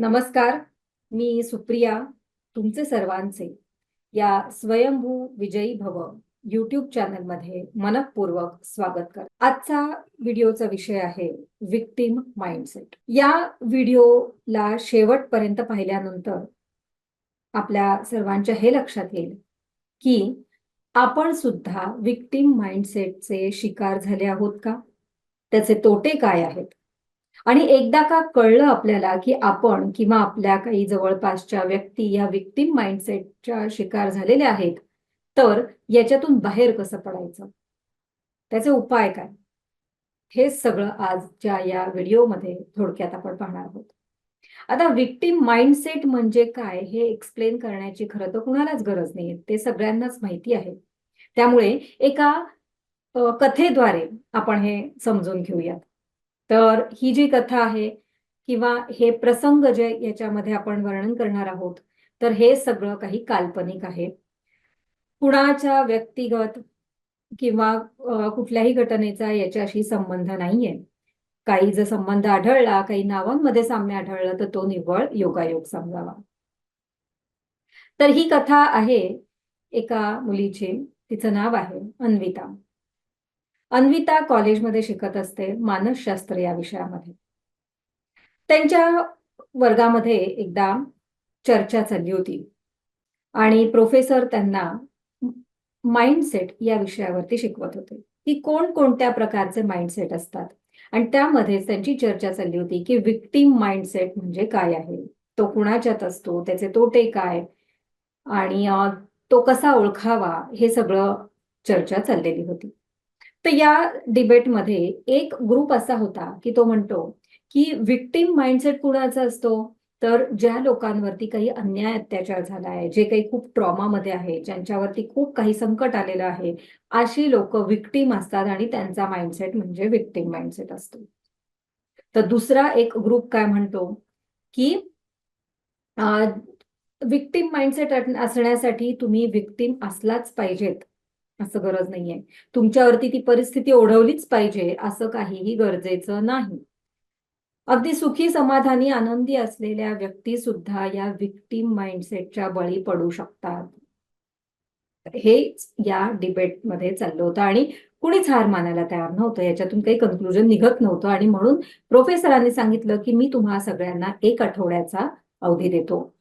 नमस्कार मी सुप्रिया तुमचे सर्वांचे या स्वयंभू विजयी भव युट्यूब चॅनलमध्ये मनपूर्वक स्वागत कर आजचा व्हिडिओचा विषय आहे विक्टीम माइंडसेट या व्हिडिओला शेवटपर्यंत पाहिल्यानंतर आपल्या सर्वांच्या हे लक्षात येईल की आपण सुद्धा विक्टीम माइंडसेटचे शिकार झाले आहोत का? त्याचे तोटे काय आहेत? आणि एकदा का कळलं आपल्याला की आपण किंवा आपल्या काही जवळपासच्या व्यक्ती या विक्टीम माइंडसेटच्या शिकार झालेल्या आहेत तर याच्यातून बाहेर कसं पडायचं? त्याचे उपाय काय? हे सगळं आजच्या या व्हिडिओमध्ये थोडक्यात आपण पाहणार आहोत. आता विक्टीम माइंडसेट म्हणजे काय हे एक्सप्लेन करण्याची खरं तर कुणालाच गरज नाही ते सगळ्यांनाच माहिती आहे. त्यामुळे एका कथेद्वारे आपण हे समजून घेऊयात. तर ही जी कथा आहे किंवा हे प्रसंग जे याच्यामध्ये आपण वर्णन करणार आहोत तर हे सगळं काही काल्पनिक आहे. कुणाच्या व्यक्तिगत किंवा कुठल्याही घटनेचा याच्याशी संबंध नाहीये. काही जर संबंध आढळला काही नावांमध्ये साम्य आढळलं तर तो निव्वळ योगायोग समजावा. तर ही कथा आहे एका मुलीची. तिचं नाव आहे अन्विता. अन्विता कॉलेजमध्ये शिकत असते मानसशास्त्र या विषयामध्ये. त्यांच्या वर्गामध्ये एकदा चर्चा चालली होती. आणि प्रोफेसर त्यांना माइंडसेट या विषयावरती शिकवत होते. की कोण कोणत्या प्रकारचे माइंडसेट असतात. आणि त्यामध्येच त्यांची चर्चा चालली होती की विक्टीम माइंडसेट म्हणजे काय आहे? तो कुणाच्यात असतो? त्याचे तोटे काय? आणि तो कसा ओळखावा? हे सगळं चर्चा चाललेली होती. तर या डिबेटमध्ये एक ग्रुप असा होता की तो म्हणतो की विक्टीम माइंडसेट कुणाचा असतो? तर ज्या लोकांवरती काही अन्याय अत्याचार झाला आहे जे काही खूप ट्रॉमामध्ये आहे ज्यांच्यावरती खूप काही संकट आलेलं आहे अशी लोक विक्टीम असतात आणि त्यांचा माइंडसेट म्हणजे विक्टीम माइंडसेट असतो. तर दुसरा एक ग्रुप काय म्हणतो की विक्टीम माइंडसेट असण्यासाठी तुम्ही विक्टीम असलाच पाहिजेत. असं गरज नाहीये. तुमच्यावरती ती परिस्थिती ओढवलीच पाहिजे असं काहीही गरजेचं नाही. अगदी सुखी समाधानी आनंदी असलेल्या व्यक्ती सुद्धा या विक्टीम माइंडसेटच्या बळी पडू शकतात. हेच या डिबेटमध्ये चाललं होतं आणि कुणीच हार मानायला तयार नव्हतं. याच्यातून काही कन्क्लुजन निघत नव्हतं आणि म्हणून प्रोफेसरांनी सांगितलं की मी तुम्हा सगळ्यांना एक आठवड्याचा अवधी देतो.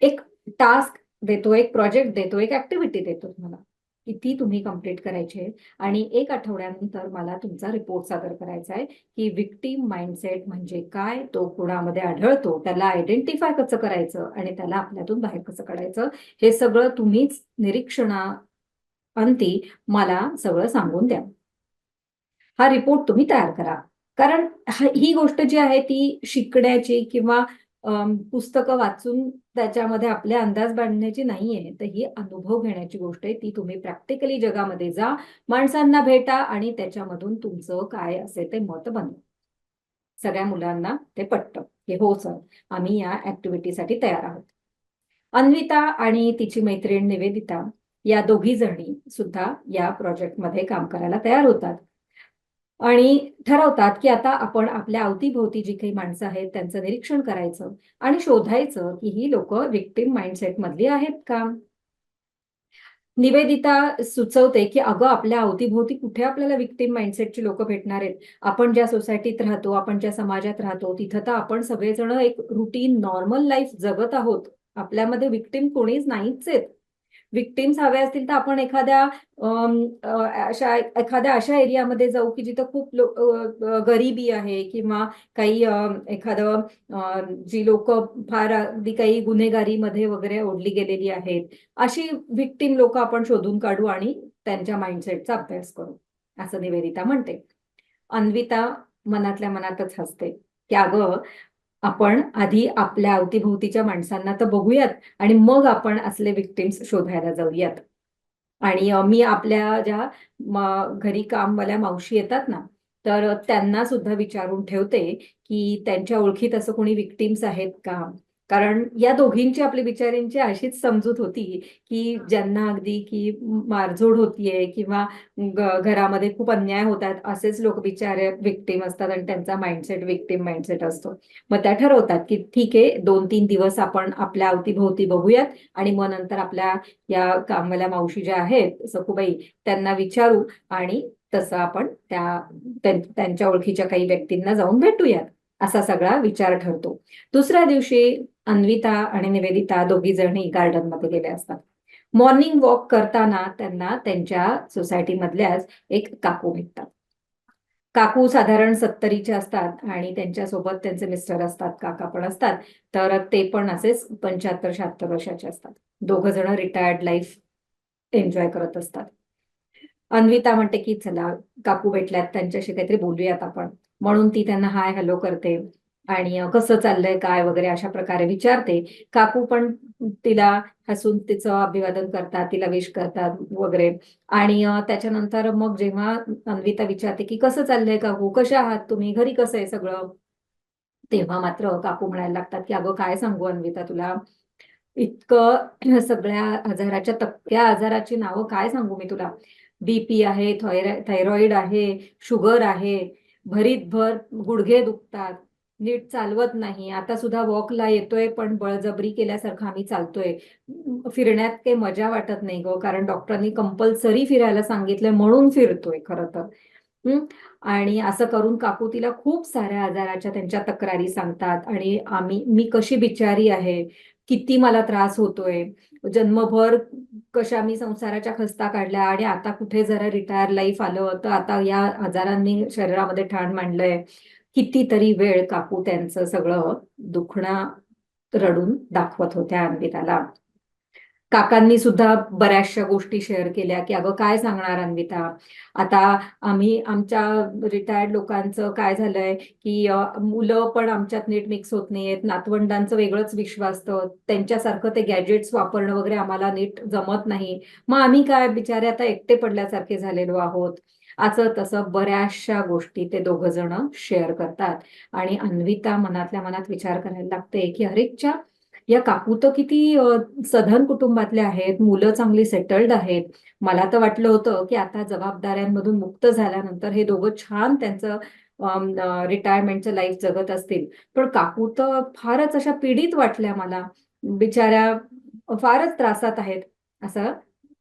एक टास्क देतो एक प्रोजेक्ट देतो एक ऍक्टिव्हिटी देतो तुम्हाला. की ती तुम्ही कंप्लीट करायची? आहे आणि एक आठवड्यानंतर मला तुमचा रिपोर्ट सादर करायचा आहे की विक्टीम माइंडसेट म्हणजे काय? तो कुणामध्ये आढळतो? त्याला आयडेंटिफाय कसं करायचं? आणि त्याला आपल्यातून बाहेर कसं काढायचं? हे सगळं तुम्हीच निरीक्षणा अंती मला सगळं सांगून द्या. हा रिपोर्ट तुम्ही तयार करा. कारण ही गोष्ट जी आहे ती शिकण्याची किंवा पुस्तकं वाचून त्याच्यामध्ये आपले अंदाज बांधण्याची नाहीये. तर ही अनुभव घेण्याची गोष्ट आहे. ती तुम्ही प्रॅक्टिकली जगामध्ये जा. माणसांना भेटा आणि त्याच्यामधून तुमचं काय असेल ते मत बनवा. सगळ्या मुलांना ते पटतं. हे हो सर आम्ही या ऍक्टिव्हिटीसाठी तयार आहोत. अन्विता आणि तिची मैत्रीण निवेदिता या दोघी जणी सुद्धा या प्रोजेक्टमध्ये काम करायला तयार होतात. आणि ठरवतात की आता आपण आपल्या अवतीभोवती जी काही माणसं आहेत त्यांचं निरीक्षण करायचं आणि शोधायचं की ही लोक विक्टिम माइंडसेट मधली आहेत का? निवेदिता सुचवते की अगं आपल्या अवतीभोवती कुठे आपल्याला विक्टिम माइंडसेटची लोक भेटणार आहेत? आपण ज्या सोसायटीत राहतो आपण ज्या समाजात राहतो तिथं तर आपण सगळेजण एक रुटीन नॉर्मल लाईफ जगत आहोत. आपल्यामध्ये विक्टिम कोणीच नाहीच आहेत. विक्टिम्स हवे असतील तर आपण एखाद्या अशा एखाद्या अशा एरियामध्ये जाऊ की जिथं खूप लो- गरिबी आहे किंवा काही एखादं जी लोक फार अगदी काही गुन्हेगारीमध्ये वगैरे ओढली गेलेली आहेत अशी विक्टीम लोक आपण शोधून काढू आणि त्यांच्या माइंडसेटचा अभ्यास करू असं निवेदिता म्हणते. अन्विता मनातल्या मनातच हसते. की अगं आपण आधी आपल्या अवतीभोवतीच्या माणसांना तर बघूयात आणि मग आपण असले विक्टिम्स शोधायला जाऊयात. आणि मी आपल्या ज्या घरी कामवाल्या मावशी येतात ना तर त्यांना सुद्धा विचारून ठेवते की त्यांच्या ओळखीत असं कोणी विक्टिम्स आहेत का? कारण या दोघींची आपली बिचाऱ्यांची अशीच समजूत होती की ज्यांना अगदी की मारझोड होतीये किंवा घरामध्ये खूप अन्याय होतात असेच लोक बिचारे विक्टीम असतात आणि त्यांचा माइंडसेट विक्टीम माइंडसेट असतो. मग त्या ठरवतात की ठीक आहे दोन तीन दिवस आपण आपल्या अवतीभोवती बघूयात आणि मग नंतर आपल्या या कामवाल्या मावशी ज्या आहेत सखूबाई त्यांना विचारू आणि तसं आपण त्या त्यां- त्यांच्या ओळखीच्या काही व्यक्तींना जाऊन भेटूयात. असा सगळा विचार ठरतो. दुसऱ्या दिवशी अन्विता आणि निवेदिता दोघी जणी गार्डनमध्ये गेल्या असतात. मॉर्निंग वॉक करताना त्यांना त्यांच्या सोसायटी मधल्याच एक काकू भेटतात. काकू साधारण सत्तरीचे असतात आणि त्यांच्यासोबत त्यांचे मिस्टर असतात काका पण असतात. तर ते पण असेच पंच्याहत्तर शहात्तर वर्षाचे असतात. दोघ जण रिटायर्ड लाईफ एन्जॉय करत असतात. अन्विता म्हणते की चला काकू भेटल्यात त्यांच्याशी काहीतरी बोलूयात आपण. म्हणून ती त्यांना हाय हॅलो करते. आणि कसं चाललंय काय वगैरे अशा प्रकारे विचारते. काकू पण तिला हसून तिचं अभिवादन करतात तिला विश करतात वगैरे. आणि त्याच्यानंतर मग जेव्हा अन्विता विचारते की कसं चाललंय काकू? कशा आहात तुम्ही? घरी कसं आहे सगळं? तेव्हा मात्र काकू म्हणायला लागतात की अगं काय सांगू अन्विता तुला? इतकं सगळ्या आजाराच्या तक्क्या आजाराची नावं काय सांगू मी तुला? बीपी आहे थायरॉइड थायरॉइड आहे शुगर आहे भरीतभर गुडघे दुखतात नीट चालवत नाही. आता सुद्धा वॉकला येतोय पण बळजबरी केल्यासारखं आम्ही चालतोय. फिरण्यात काही मजा वाटत नाही ग कारण डॉक्टरांनी कंपल्सरी फिरायला सांगितलंय म्हणून फिरतोय खरं तर. हम्म आणि असं करून काकू तिला खूप साऱ्या आजाराच्या त्यांच्या तक्रारी सांगतात. आणि आम्ही मी कशी बिचारी आहे किती मला त्रास होतोय. जन्मभर कशा मी संसाराच्या खस्ता काढल्या आणि आता कुठे जरा रिटायर लाईफ आलं तर आता या आजारांनी शरीरामध्ये ठाण मांडलंय. कितीतरी वेळ काकू त्यांचं सगळं दुखणं रडून दाखवत होत्या अन्विताला काकांनी सुद्धा बऱ्याचशा गोष्टी शेअर केल्या की अगं काय सांगणार अन्विता? आता आम्ही आमच्या रिटायर्ड लोकांचं काय झालंय की मुलं पण आमच्यात नीट मिक्स होत नाहीयेत. नातवंडांचं वेगळंच विश्व असतं. त्यांच्यासारखं ते गॅजेट्स वापरणं वगैरे आम्हाला नीट जमत नाही. मग आम्ही काय बिचारे आता एकटे पडल्यासारखे झालेलो आहोत? असं तसं बऱ्याचशा गोष्टी ते दोघ जण शेअर करतात. आणि अन्विता मनातल्या मनात विचार करायला लागते की अरेच्या या काकू तर किती सधन कुटुंबातले आहेत मुलं चांगली सेटल्ड आहेत. मला तर वाटलं होतं की आता जबाबदाऱ्यांमधून मुक्त झाल्यानंतर हे दोघं छान त्यांचं रिटायरमेंटचं लाईफ जगत असतील. पण काकू तर फारच अशा पीडित वाटल्या मला. बिचाऱ्या फारच त्रासात आहेत असं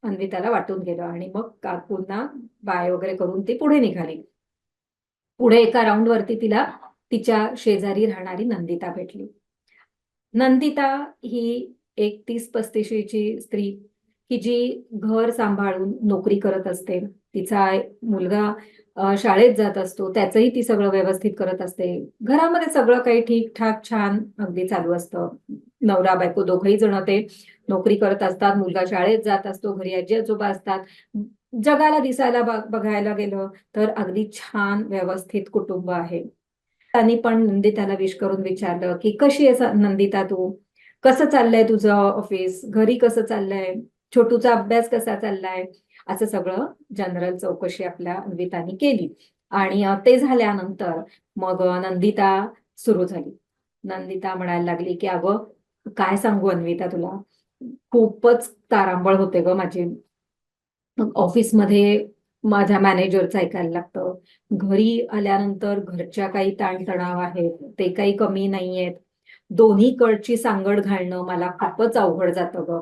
अन्विताला वाटून गेलं. आणि मग काकूंना बाय वगैरे करून ती पुढे निघाली. पुढे एका राऊंड वरती तिला तिच्या शेजारी राहणारी नंदिता भेटली. नंदिता ही एक तीस पस्तीशीची स्त्री की जी घर सांभाळून नोकरी करत असते. तिचा मुलगा शाळेत जात असतो. त्याचंही ती सगळं व्यवस्थित करत असते. घरामध्ये सगळं काही ठीकठाक छान अगदी चालू असतं. नवरा बायको दोघही जण ते नोकरी करत असतात. मुलगा शाळेत जात असतो. घरी आजी आजोबा असतात. जगाला दिसायला बघायला गेलं तर अगदी छान व्यवस्थित कुटुंब आहे. त्यांनी पण नंदिताला विश करून विचारलं की कशी आहे नंदिता तू? कसं चाललंय तुझं ऑफिस घरी कसं चाललंय? छोटूचा अभ्यास कसा चाललाय? असं सगळं जनरल चौकशी आपल्या अन्वितानी केली. आणि ते झाल्यानंतर मग नंदिता सुरू झाली. नंदिता म्हणायला लागली की अगं काय सांगू अन्विता तुला? खूपच तारांबळ होते ग माझी. ऑफिसमध्ये माझ्या मॅनेजरचं ऐकायला लागतं. घरी आल्यानंतर घरच्या काही ताणतणाव आहेत ते काही कमी नाहीयेत. दोन्ही कडची सांगड घालणं मला खूपच अवघड जातं ग.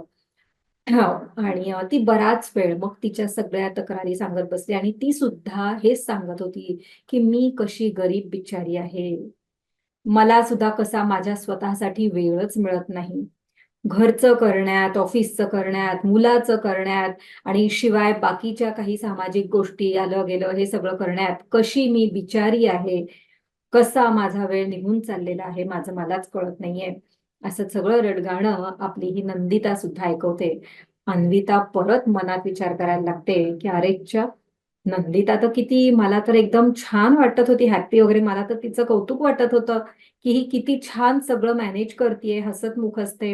आणि ती बराच वेळ मग तिच्या सगळ्या तक्रारी सांगत बसली आणि ती सुद्धा हेच सांगत होती की मी कशी गरीब बिचारी आहे. मला सुद्धा कसा माझ्या स्वतःसाठी वेळच मिळत नाही. घरचं करण्यात ऑफिसचं करण्यात मुलाचं करण्यात आणि शिवाय बाकीच्या काही सामाजिक गोष्टी आलं गेलं हे सगळं करण्यात कशी मी बिचारी आहे? कसा माझा वेळ निघून चाललेला आहे? माझं मलाच कळत नाहीये. असं सगळं रडगाणं आपली ही नंदिता सुद्धा ऐकवते. अन्विता परत मनात विचार करायला लागते की अरेच्या नंदिता तर किती मला तर एकदम छान वाटत होती. हॅप्पी वगैरे मला तर तिचं कौतुक वाटत होतं की ही किती छान सगळं मॅनेज करतेय हसतमुख असते.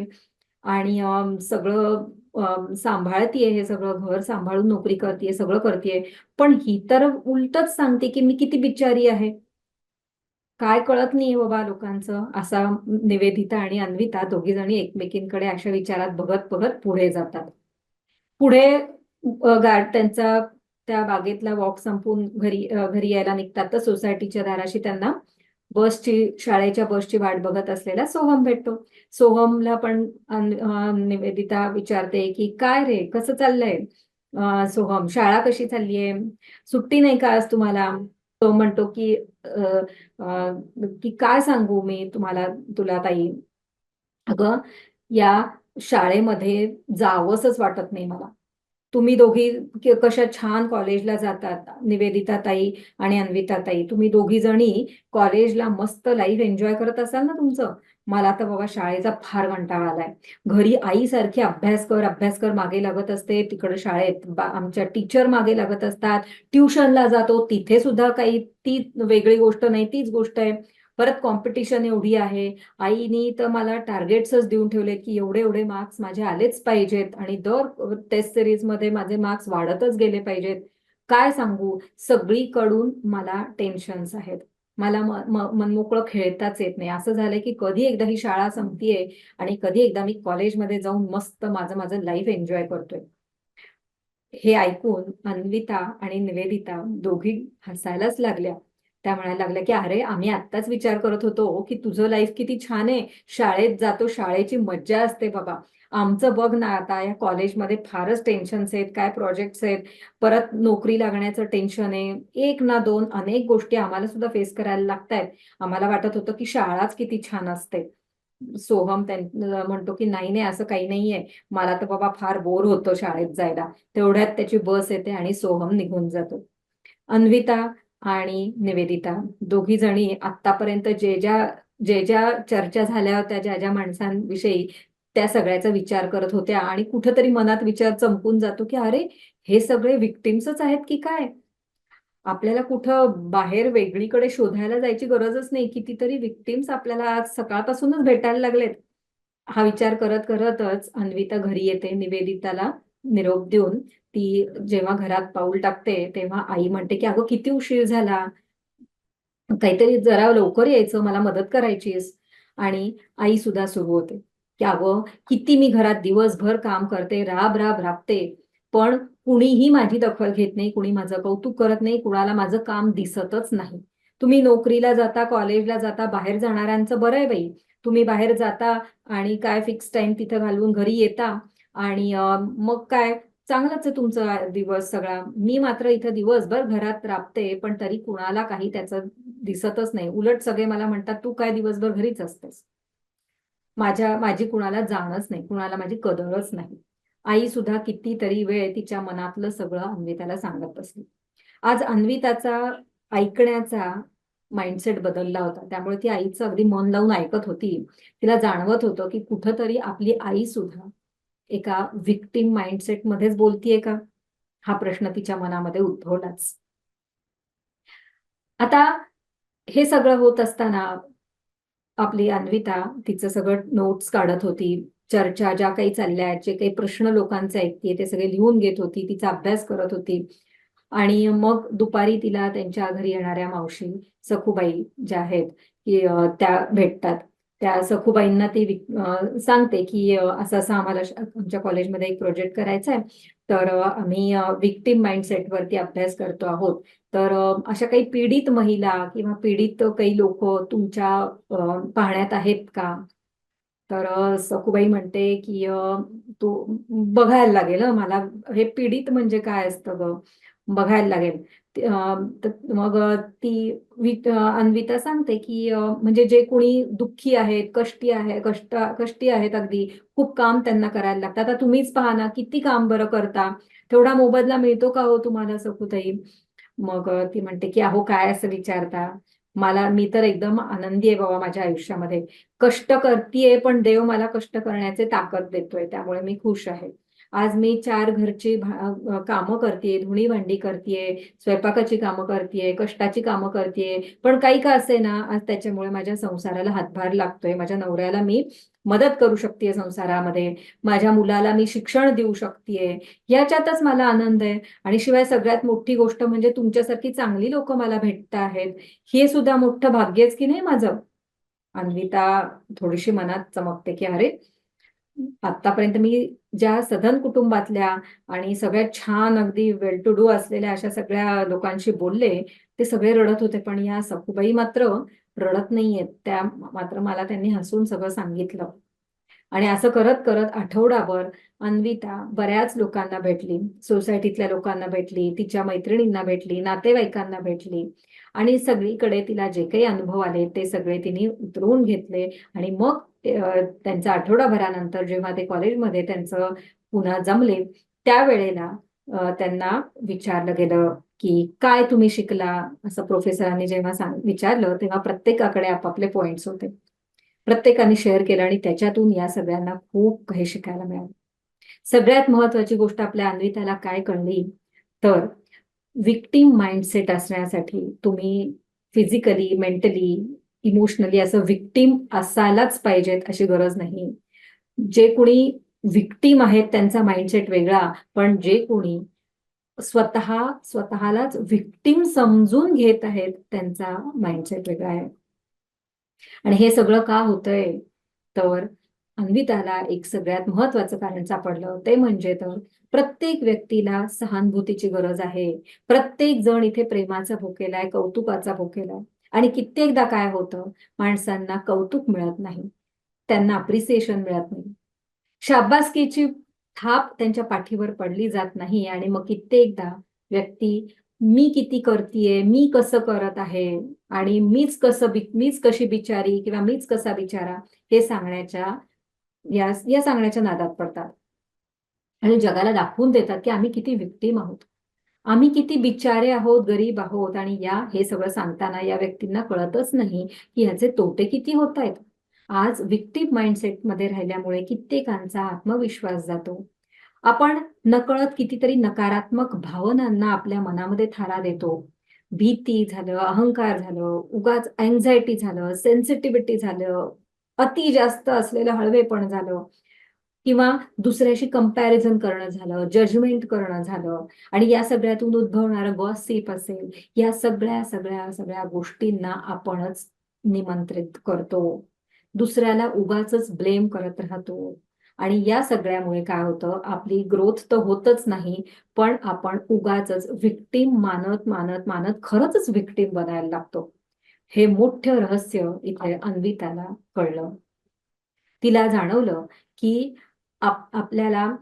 आणि सगळं सांभाळतीये हे सगळं घर सांभाळून नोकरी करतेय सगळं करतेय. पण ही तर उलटच सांगते की मी किती बिचारी आहे. काय कळत नाही बाबा लोकांचं. असा निवेदिता आणि अन्विता दोघी जणी एकमेकींकडे अशा विचारात बघत बघत पुढे जातात. पुढे गार्ड त्यांचा त्या बागेतला वॉक संपून घरी घरी यायला निघतात. तर सोसायटीच्या दाराशी त्यांना बसची शाळेच्या बसची वाट बघत असलेला सोहम भेटतो. सोहमला पण निवेदिता विचारते की काय रे कसं चाललंय? सोहम शाळा कशी चाललीये? सुट्टी नाही का आज तुम्हाला? तो म्हणतो की की काय सांगू मी तुम्हाला तुला ताई? अगं या शाळेमध्ये जावंसच वाटत नाही मला. तुम्ही दोघी कशा छान कॉलेजला जातात निवेदिता ताई आणि अन्विता ताई. तुम्ही दोघी जणी कॉलेजला मस्त लाईफ एन्जॉय करत असाल ना तुमचं? मला तर बाबा शाळेचा फार कंटाळा आलाय. घरी आईसारखी अभ्यास कर अभ्यास कर मागे लागत असते. तिकडे शाळेत आमच्या टीचर मागे लागत असतात. ट्युशनला जातो. तिथे सुद्धा काही ती वेगळी गोष्ट नाही तीच गोष्ट आहे. परत कॉम्पिटिशन एवढी आहे. आईनी तर मला टार्गेट्सच देऊन ठेवले की एवढे एवढे मार्क्स माझे आलेच पाहिजेत आणि दर टेस्ट सिरीजमध्ये माझे मार्क्स वाढतच गेले पाहिजेत. काय सांगू? सगळीकडून मला टेन्शन्स आहेत. मला मनमोकळं खेळताच येत नाही. असं झालंय की कधी एकदा ही शाळा संपतीये आणि कधी एकदा मी कॉलेजमध्ये जाऊन मस्त माझं माझं लाईफ एन्जॉय करतोय. हे ऐकून अन्विता आणि निवेदिता दोघी हसायलाच लागल्या. त्या म्हणायला लागल्या की अरे आम्ही आत्ताच विचार करत होतो की तुझं लाईफ किती छान आहे. शाळेत जातो शाळेची मज्जा असते बाबा. आमचं बघ ना आता या कॉलेजमध्ये फारच टेन्शन्स आहेत काय प्रोजेक्ट्स आहेत. परत नोकरी लागण्याचं टेन्शन आहे. एक ना दोन अनेक गोष्टी आम्हाला सुद्धा फेस करायला लागतायत. आम्हाला वाटत होतं की शाळाच किती छान असते. सोहम म्हणतो की नाही नाही असं काही नाहीये मला तर बाबा फार बोर होतो शाळेत जायला. तेवढ्यात त्याची बस येते आणि सोहम निघून जातो. अन्विता आणि निवेदिता. दोघी जणी आतापर्यंत जे ज्या जे ज्या चर्चा झाल्या होत्या ज्या ज्या माणसांविषयी त्या सगळ्याचा विचार करत होत्या आणि कुठेतरी मनात विचार चमकून जातो की अरे हे सगळे विक्टिम्सच आहेत की काय? आपल्याला कुठं बाहेर वेगळीकडे शोधायला जायची गरजच नाही. कितीतरी विक्टिम्स आपल्याला आज सकाळपासूनच भेटायला लागलेत. हा विचार करत करतच अन्विता घरी येते. निवेदिताला निरोप देऊन ती जेव्हा घरात पाऊल टाकते तेव्हा आई म्हणते की अगं किती उशीर झाला. काहीतरी जरा लवकर यायचं मला मदत करायचीस. आणि आई सुद्धा सुरू होते की अगं किती मी घरात दिवसभर काम करते राब राब राबते. पण कुणीही माझी दखल घेत नाही कुणी माझं कौतुक करत नाही कुणाला माझं काम दिसतच नाही. तुम्ही नोकरीला जाता कॉलेजला जाता बाहेर जाणाऱ्यांचं बरं आहे बाई. तुम्ही बाहेर जाता आणि काय फिक्स टाइम तिथं घालून घरी येता आणि मग काय चांगलाच आहे तुमचा दिवस सगळा. मी मात्र इथं दिवसभर घरात राबते पण तरी कुणाला काही त्याचं दिसतच नाही. उलट सगळे मला म्हणतात तू काय दिवसभर घरीच असतेस? माझ्या माझी कुणाला जाणच नाही. कुणाला माझी कदरच नाही. आई सुद्धा कितीतरी वेळ तिच्या मनातलं सगळं अन्विताला सांगत असली आज अन्विताचा ऐकण्याचा माइंडसेट बदलला होता. त्यामुळे ती आईचं अगदी मन लावून ऐकत होती. तिला जाणवत होतं की कुठंतरी आपली आई सुद्धा एका विक्टिम माइंडसेटमध्येच बोलतीये का? हा प्रश्न तिच्या मनामध्ये उद्भवलाच. आता हे सगळं होत असताना आपली अन्विता तिचं सगळं नोट्स काढत होती. चर्चा ज्या काही चालल्या आहेत जे काही प्रश्न लोकांचे ऐकते ते सगळे लिहून घेत होती तिचा अभ्यास करत होती. आणि मग दुपारी तिला त्यांच्या घरी येणाऱ्या मावशी सखूबाई ज्या आहेत की त्या भेटतात. त्या सखूबाईंना ती सांगते की असं असं आम्हाला आमच्या कॉलेजमध्ये एक प्रोजेक्ट करायचा आहे. तर आम्ही विक्टिम माइंडसेटवरती अभ्यास करतो आहोत. तर अशा काही पीडित महिला किंवा पीडित काही लोक तुमच्या पाहण्यात आहेत का? तर सखूबाई म्हणते की तू बघायला लागेल मला हे पीडित म्हणजे काय असतं ग? बघायला लागेल. मग ती अन्विता सांगते की म्हणजे जे कोणी दुःखी आहेत कष्टी आहे कष्ट कष्टी आहेत अगदी खूप काम त्यांना करायला लागतं. आता तुम्हीच पहा ना किती काम बरं करता. तेवढा मोबदला मिळतो का हो तुम्हाला सखूताई? मग ती म्हणते की अहो काय असं विचारता? मला मी तर एकदम आनंदी आहे बाबा माझ्या आयुष्यामध्ये. कष्ट करतीये पण देव मला कष्ट करण्याचे ताकद देतोय त्यामुळे मी खुश आहे. आज मी चार घरची कामं करतेय धुणी भांडी करतेय स्वयंपाकाची कामं करतेय कष्टाची कामं करतेय पण काही का असे ना आज त्याच्यामुळे माझ्या संसाराला हातभार लागतोय माझ्या नवऱ्याला मी मदत करू शकते संसारामध्ये माझ्या मुलाला मी शिक्षण देऊ शकतेय याच्यातच मला आनंद आहे. आणि शिवाय सगळ्यात मोठी गोष्ट म्हणजे तुमच्यासारखी चांगली लोक मला भेटत आहेत हे सुद्धा मोठं भाग्यच की नाही माझं? अन्विता थोडीशी मनात चमकते की अरे आतापर्यंत मी ज्या सधन कुटुंबातल्या आणि सगळ्यात छान अगदी वेल टू डू असलेल्या अशा सगळ्या लोकांशी बोलले ते सगळे रडत होते. पण या सखुबाई मात्र रडत नाहीयेत. त्या मात्र मला त्यांनी हसून सगळं सांगितलं. आणि असं करत करत आठवडाभर अन्विता बऱ्याच लोकांना भेटली. सोसायटीतल्या लोकांना भेटली तिच्या मैत्रिणींना भेटली नातेवाईकांना भेटली. आणि सगळीकडे तिला जे काही अनुभव आले ते सगळे तिने उतरवून घेतले. आणि मग त्यांचा आठवडाभरानंतर जेव्हा ते कॉलेजमध्ये त्यांचं पुन्हा जमले त्यावेळेला त्यांना विचारलं गेलं की काय तुम्ही शिकला? असं प्रोफेसरांनी जेव्हा सांग विचारलं तेव्हा प्रत्येकाकडे आपापले पॉइंट्स होते. प्रत्येकाने शेअर केलं आणि त्याच्यातून या सगळ्यांना खूप काही शिकायला मिळालं. सगळ्यात महत्वाची गोष्ट आपल्या अन्विताला काय कळली? तर विक्टीम माइंडसेट असण्यासाठी तुम्ही फिजिकली मेंटली इमोशनली असं विक्टीम असायलाच पाहिजेत अशी गरज नाही. जे कोणी विक्टीम आहेत त्यांचा माइंडसेट वेगळा पण जे कोणी स्वतः स्वतःलाच विक्टीम समजून घेत आहेत त्यांचा माइंडसेट वेगळा आहे. आणि हे सगळं का होतंय? तर अन्विताला एक सगळ्यात महत्वाचं कारण सापडलं ते म्हणजे तर प्रत्येक व्यक्तीला सहानुभूतीची गरज आहे. प्रत्येक जण इथे प्रेमाचा भोकेला आहे कौतुकाचा भोकेला आहे. आणि कित्येकदा काय होतं? माणसांना कौतुक मिळत नाही. त्यांना अप्रिसिएशन मिळत नाही. शाबासकीची थाप त्यांच्या पाठीवर पडली जात नाही आणि मग कित्येकदा व्यक्ती मी किती करतीये? मी कसं करत आहे? आणि मीच कसं बि मीच कशी बिचारी किंवा मीच कसा बिचारा? हे सांगण्याच्या या या सांगण्याच्या नादात पडतात. आणि जगाला दाखवून देतात की आम्ही किती विक्टीम आहोत. आम्ही किती बिचारे आहोत गरीब आहोत आणि या हे सगळं सांगताना या व्यक्तींना कळतच नाही की ह्याचे तोटे किती होत आहेत आज विक्टिव्ह माइंडसेटमध्ये राहिल्यामुळे कित्येकांचा आत्मविश्वास जातो. आपण नकळत कितीतरी नकारात्मक भावनांना आपल्या मनामध्ये थारा देतो. भीती झालं अहंकार झालं उगाच अँझायटी झालं सेन्सिटिव्हिटी झालं अति जास्त असलेलं हळवेपण झालं. किंवा दुसऱ्याशी कंपॅरिझन करणं झालं जजमेंट करणं झालं आणि या सगळ्यातून उद्भवणारं गॉसिप असेल या सगळ्या सगळ्या सगळ्या गोष्टींना आपणच निमंत्रित करतो. दुसऱ्याला उगाच ब्लेम करत राहतो. आणि या सगळ्यामुळे काय होतं आपली ग्रोथ तर होतच नाही पण आपण उगाच विक्टीम मानत मानत मानत खरंच विक्टीम बनायला लागतो. हे मोठं रहस्य इथे अन्विताला कळलं. तिला जाणवलं की आप आपल्याला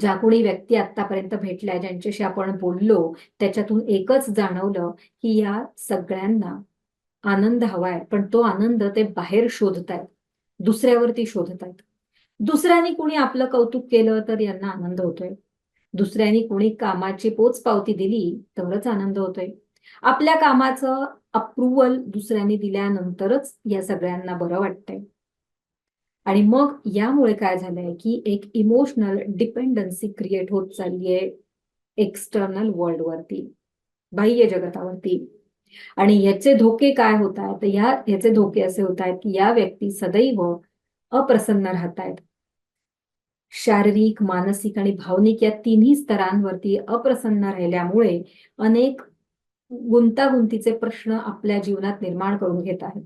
ज्या कोणी व्यक्ती आतापर्यंत भेटल्या ज्यांच्याशी आपण बोललो त्याच्यातून एकच जाणवलं की या सगळ्यांना आनंद हवाय. पण तो आनंद ते बाहेर शोधतायत. दुसऱ्यावरती शोधतायत. दुसऱ्याने कोणी आपलं कौतुक केलं तर यांना आनंद होतोय. दुसऱ्याने कोणी कामाची पोच पावती दिली तरच आनंद होतोय. आपल्या कामाचं अप्रुव्हल दुसऱ्यांनी दिल्यानंतरच या सगळ्यांना बरं वाटतंय. आणि मग यामुळे काय झालंय की एक इमोशनल डिपेंडन्सी क्रिएट होत चाललीये एक्सटर्नल वर्ल्ड वरती बाह्य जगतावरती. आणि याचे धोके काय होत आहेत? तर या याचे धोके असे होत आहेत की या व्यक्ती सदैव अप्रसन्न राहत आहेत. शारीरिक मानसिक आणि भावनिक या तिन्ही स्तरांवरती अप्रसन्न राहिल्यामुळे अनेक गुंतागुंतीचे प्रश्न आपल्या जीवनात निर्माण करून घेत आहेत.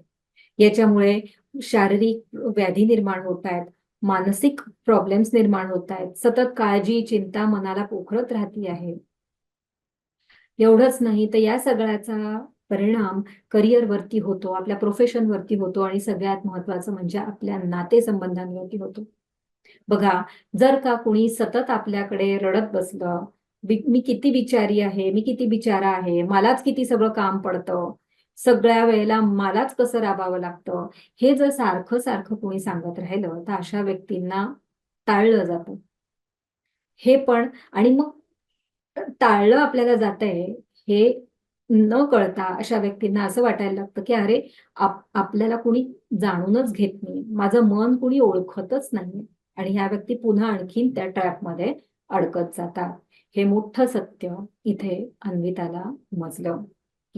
याच्यामुळे शारीरिक व्याधी निर्माण होत आहेत मानसिक प्रॉब्लेम्स निर्माण होत आहेत सतत काळजी चिंता मनाला पोखरत राहती आहे. एवढंच नाही तर या सगळ्याचा परिणाम करिअरवरती होतो आपल्या प्रोफेशनवरती होतो आणि सगळ्यात महत्वाचं म्हणजे आपल्या नातेसंबंधांवरती होतो. बघा जर का कुणी सतत आपल्याकडे रडत बसलं मी किती बिचारी आहे मी किती बिचारा आहे मलाच किती सगळं काम पडतं सगळ्या वेळेला मलाच कसं राबावं लागतं? हे जर सारखं सारखं कोणी सांगत राहिलं तर अशा व्यक्तींना टाळलं जातं. हे पण आणि मग टाळलं आपल्याला जात आहे हे न कळता अशा व्यक्तींना असं वाटायला लागतं की अरे आप आपल्याला कुणी जाणूनच घेत नाही. माझं मन कुणी ओळखतच नाही आणि ह्या व्यक्ती पुन्हा आणखीन त्या ट्रॅपमध्ये अडकत जातात. हे मोठं सत्य इथे अन्विताला मजलं.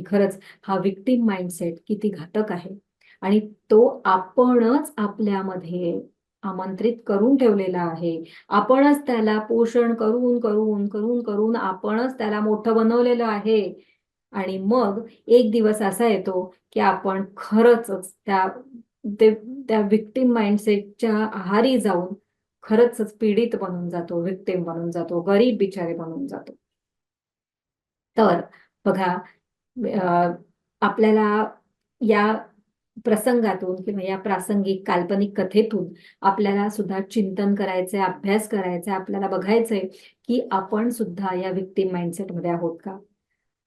की खरंच हा विक्टीम माइंडसेट किती घातक आहे. आणि तो आपणच आपल्यामध्ये आमंत्रित करून ठेवलेला आहे. आपणच त्याला पोषण करून करून करून करून आपणच त्याला मोठं बनवलेलं आहे. आणि मग एक दिवस असा येतो की आपण खरंच त्या ते त्या विक्टिम माइंडसेटच्या आहारी जाऊन खरंच पीडित बनून जातो विक्टिम बनून जातो गरीब बिचारे बनून जातो. तर बघा आपल्याला या प्रसंगातून किंवा या प्रासंगिक काल्पनिक कथेतून आपल्याला सुद्धा चिंतन करायचंय अभ्यास करायचा आपल्याला बघायचंय की आपण सुद्धा या विक्टिम माइंडसेटमध्ये आहोत का?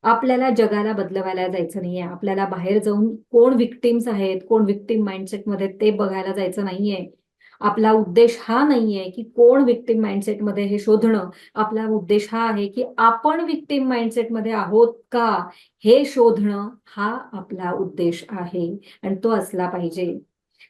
आपल्याला जगाला बदलवायला जायचं नाहीये. आपल्याला बाहेर जाऊन कोण विक्टिम्स आहेत कोण विक्टिम माइंडसेटमध्ये ते बघायला जायचं नाहीये. आपला उद्देश हा नाहीये की कोण विक्टिम माइंडसेटमध्ये हे शोधणं. आपला उद्देश हा आहे की आपण विक्टिम माइंडसेटमध्ये आहोत का? हे शोधणं हा आपला उद्देश आहे आणि तो असला पाहिजे.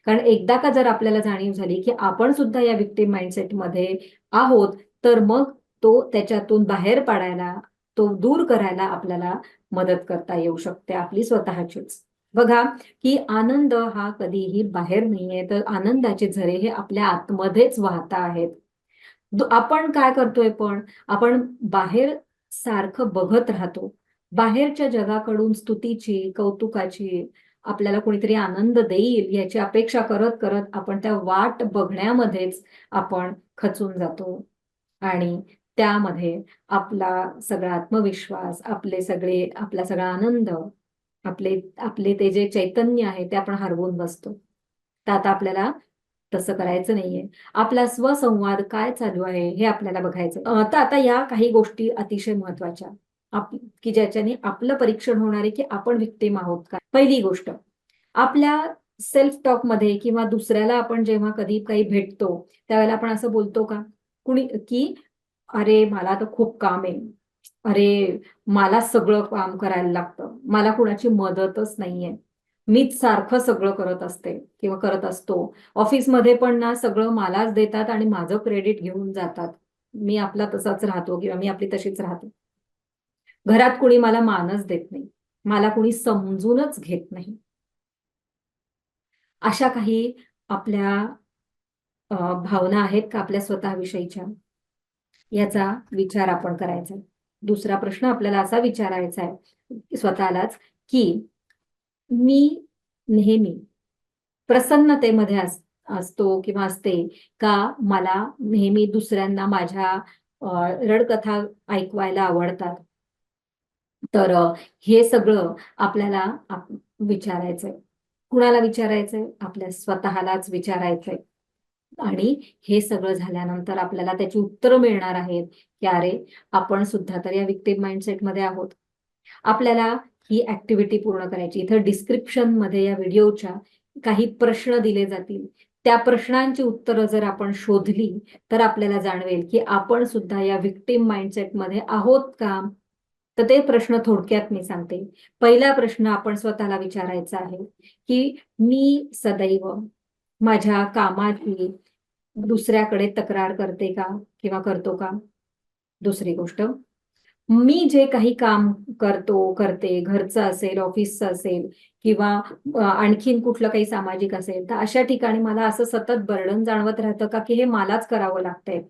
कारण एकदा का जर आपल्याला जाणीव झाली की आपण सुद्धा या विक्टिम माइंडसेटमध्ये आहोत तर मग तो त्याच्यातून बाहेर पाडायला तो दूर करायला आपल्याला मदत करता येऊ शकते आपली स्वतःचीच. बघा की आनंद हा कधीही बाहेर नाहीये. तर आनंदाचे झरे हे आपल्या आतमध्येच वाहता आहेत. आपण काय करतोय पण आपण बाहेर सारखं बघत राहतो. बाहेरच्या जगाकडून स्तुतीची कौतुकाची आपल्याला कोणीतरी आनंद देईल याची अपेक्षा करत करत आपण त्या वाट बघण्यामध्येच आपण खचून जातो. आणि त्यामध्ये आपला सगळा आत्मविश्वास आपले सगळे आपला सगळा आनंद आपले आपले ते जे चैतन्य आहे ते आपण हरवून बसतो. तर आता आपल्याला तसं करायचं नाहीये. आपला स्वसंवाद काय चालू आहे हे आपल्याला बघायचं. तर आता या काही गोष्टी अतिशय महत्त्वाच्या आप की ज्याच्याने आपलं परीक्षण होणार आहे की आपण विक्टिम आहोत का? पहिली गोष्ट आपल्या सेल्फ टॉकमध्ये किंवा दुसऱ्याला आपण जेव्हा कधी काही भेटतो त्यावेळेला आपण असं बोलतो का? कुणी की अरे मला तर खूप काम आहे. अरे मला सगळं काम करायला लागतं. मला कुणाची मदतच नाहीये. मीच सारखं सगळं करत असते किंवा करत असतो. ऑफिसमध्ये पण ना सगळं मलाच देतात आणि माझं क्रेडिट घेऊन जातात. मी आपला तसाच राहतो किंवा मी आपली तशीच राहते. घरात कुणी मला मानच देत नाही. मला कुणी समजूनच घेत नाही. अशा काही आपल्या भावना आहेत का आपल्या स्वतःविषयीच्या? याचा विचार आपण करायचा आहे. दुसरा प्रश्न आपल्याला असा विचारायचा आहे स्वतःलाच की मी नेहमी प्रसन्नतेमध्ये असतो किंवा असते का मला नेहमी दुसऱ्यांना माझ्या रडकथा ऐकवायला आवडतात? तर हे सगळं आपल्याला विचारायचंय. कुणाला विचारायचंय? आपल्या स्वतःलाच विचारायचंय. आणि हे सगळं झाल्यानंतर आपल्याला त्याची उत्तरं मिळणार आहेत की अरे आपण सुद्धा तर या विक्टिम माइंडसेटमध्ये आहोत. आपल्याला ही ऍक्टिव्हिटी पूर्ण करायची. इथं डिस्क्रिप्शनमध्ये या व्हिडिओच्या काही प्रश्न दिले जातील. त्या प्रश्नांची उत्तरं जर आपण शोधली तर आपल्याला जाणवेल की आपण सुद्धा या विक्टिम माइंडसेटमध्ये आहोत का? तर ते प्रश्न थोडक्यात मी सांगते. पहिला प्रश्न आपण स्वतःला विचारायचा आहे की मी सदैव माझ्या कामाची दुसऱ्याकडे तक्रार करते का किंवा करतो का? दुसरी गोष्ट मी जे काही काम करतो करते घरचं असेल ऑफिसचं असेल किंवा आणखीन कुठलं काही सामाजिक असेल तर अशा ठिकाणी मला असं सतत बर्डन जाणवत राहतं का की हे मलाच करावं लागतंय.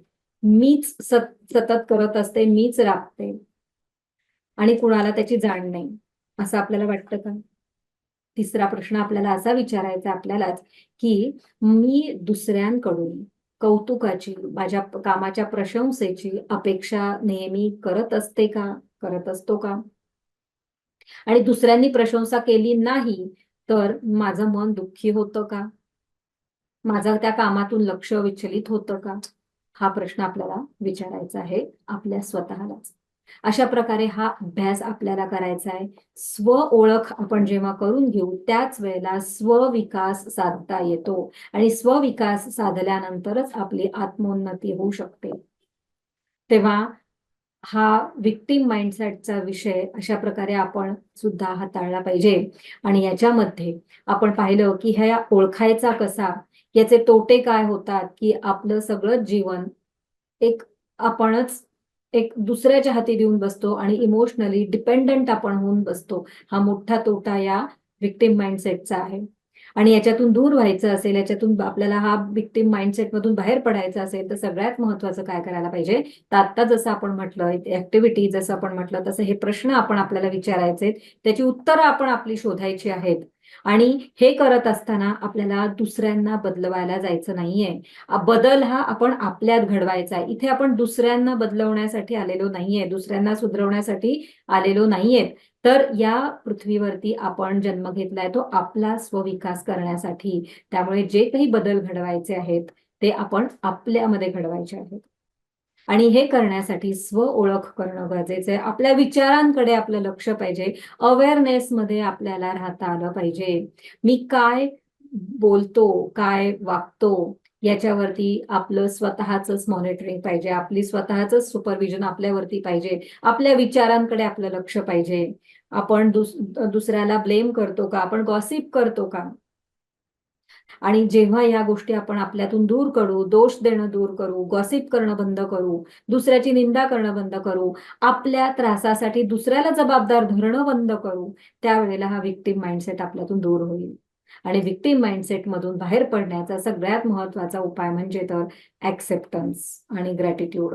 मीच सत सतत करत असते मीच राबते. आणि कुणाला त्याची जाण नाही. असं आपल्याला वाटतं का? तिसरा प्रश्न आपल्याला असा विचारायचा आपल्यालाच की मी दुसऱ्यांकडून कौतुकाची माझ्या कामाच्या प्रशंसेची अपेक्षा नेहमी करत असते का? करत असतो का? आणि दुसऱ्यांनी प्रशंसा केली नाही तर माझं मन दुःखी होतं का? माझं त्या कामातून लक्ष विचलित होतं का? हा प्रश्न आपल्याला विचारायचा आहे आपल्या स्वतःलाच. अशा प्रकारे हा अभ्यास आपल्याला करायचा आहे. स्व ओळख आपण जेव्हा करून घेऊ त्याच वेळेला स्वविकास साधता येतो. आणि स्वविकास साधल्यानंतरच आपली आत्मोन्नती होऊ शकते. तेव्हा हा विक्टीम माइंडसेटचा विषय अशा प्रकारे आपण सुद्धा हाताळला पाहिजे. आणि याच्यामध्ये आपण पाहिलं की ह्या ओळखायचा कसा याचे तोटे काय होतात की आपलं सगळं जीवन एक आपणच एक दुसऱ्याच्या हाती देऊन बसतो आणि इमोशनली डिपेंडंट आपण होऊन बसतो. हा मोठा तोटा या विक्टिम माइंडसेटचा आहे. आणि याच्यातून दूर व्हायचं असेल याच्यातून आपल्याला हा विक्टीम माइंडसेटमधून बाहेर पडायचं असेल तर सगळ्यात महत्वाचं काय करायला पाहिजे? तर आत्ता जसं आपण म्हटलं ऍक्टिव्हिटी जसं आपण म्हटलं तसं हे प्रश्न आपण आपल्याला विचारायचे त्याची उत्तरं आपण आपली शोधायची आहेत. आणि हे करत असताना आपल्याला दुसऱ्यांना बदलवायला जायचं नाहीये. बदल हा आपण आपल्यात घडवायचा आहे. इथे आपण दुसऱ्यांना बदलवण्यासाठी आलेलो नाहीये. दुसऱ्यांना सुधरवण्यासाठी आलेलो नाहीये. तर या पृथ्वीवरती आपण जन्म घेतलाय तो आपला स्वविकास करण्यासाठी. त्यामुळे जे काही बदल घडवायचे आहेत ते आपण आपल्यामध्ये घडवायचे आहेत. आणि हे करण्यासाठी स्व ओळख करणं गरजेचं आहे. आपल्या विचारांकडे आपलं लक्ष पाहिजे. अवेअरनेसमध्ये आपल्याला राहता आलं पाहिजे. मी काय बोलतो काय वागतो याच्यावरती आपलं स्वतःच मॉनिटरिंग पाहिजे. आपली स्वतःच सुपरविजन आपल्यावरती पाहिजे. आपल्या विचारांकडे आपलं लक्ष पाहिजे. आपण दुस दुसऱ्याला ब्लेम करतो का? आपण गॉसिप करतो का? आणि जेव्हा या गोष्टी आपण आपल्यातून दूर करू दोष देणं दूर करू गॉसिप करणं बंद करू दुसऱ्याची निंदा करणं बंद करू आपल्या त्रासासाठी दुसऱ्याला जबाबदार धरणं बंद करू त्यावेळेला हा विक्टिम माइंडसेट आपल्यातून दूर होईल. आणि विक्टिम माइंडसेट मधून बाहेर पडण्याचा सगळ्यात महत्त्वाचा उपाय म्हणजे तर ऍक्सेप्टन्स आणि ग्रॅटिट्यूड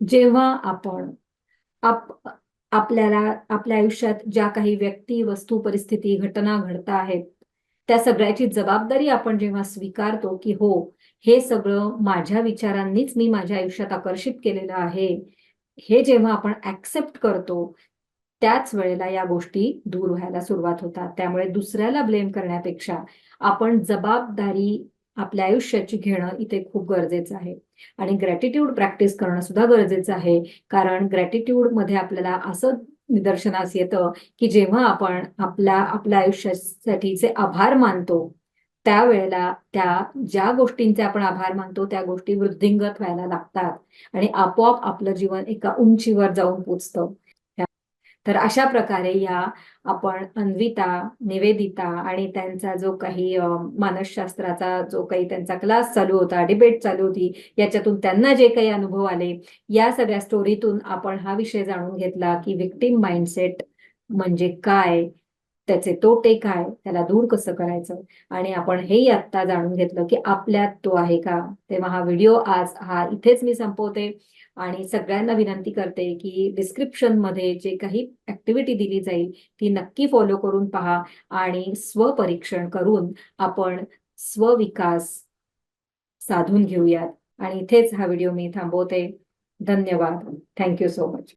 जेव्हा आपण आप आपल्याला आपल्या आयुष्यात ज्या काही व्यक्ती वस्तू परिस्थिती घटना घडता आहेत त्या सगळ्याची जबाबदारी आपण जेव्हा स्वीकारतो की हो हे सगळं माझ्या विचारांनीच मी माझ्या आयुष्यात आकर्षित केलेलं आहे हे जेव्हा आपण ऍक्सेप्ट करतो त्याच वेळेला या गोष्टी दूर व्हायला सुरुवात होतात. त्यामुळे दुसऱ्याला ब्लेम करण्यापेक्षा आपण जबाबदारी आपल्या आयुष्याची घेणं इथे खूप गरजेचं आहे. आणि ग्रॅटिट्यूड प्रॅक्टिस करणं सुद्धा गरजेचं आहे. कारण ग्रॅटिट्यूडमध्ये आपल्याला असं निदर्शनास येतं की जेव्हा आपण आपल्या आपल्या आयुष्यासाठीचे आभार मानतो त्यावेळेला त्या ज्या गोष्टींचे आपण आभार मानतो त्या गोष्टी वृद्धिंगत व्हायला लागतात आणि आपोआप आपलं जीवन एका उंचीवर जाऊन पोचतं. तर अशा प्रकारे या आपण अन्विता निवेदिता आणि त्यांचा जो काही मानसशास्त्राचा जो काही त्यांचा क्लास चालू होता डिबेट चालू होती याच्यातून त्यांना जे काही अनुभव आले या सगळ्या स्टोरीतून आपण हा विषय जाणून घेतला की विक्टीम माइंडसेट म्हणजे काय? त्याचे तोटे काय त्याला दूर कसं करायचं? आणि आपण हेही आत्ता जाणून घेतलं की आपल्यात तो आहे का? तेव्हा हा व्हिडिओ आज हा इथेच मी संपवते. आणि सगळ्यांना विनंती करते की डिस्क्रिप्शनमध्ये जे काही ऍक्टिव्हिटी दिली जाईल ती नक्की फॉलो करून पहा आणि स्वपरीक्षण करून आपण स्वविकास साधून घेऊयात. आणि इथेच हा व्हिडिओ मी थांबवते. धन्यवाद. Thank you so much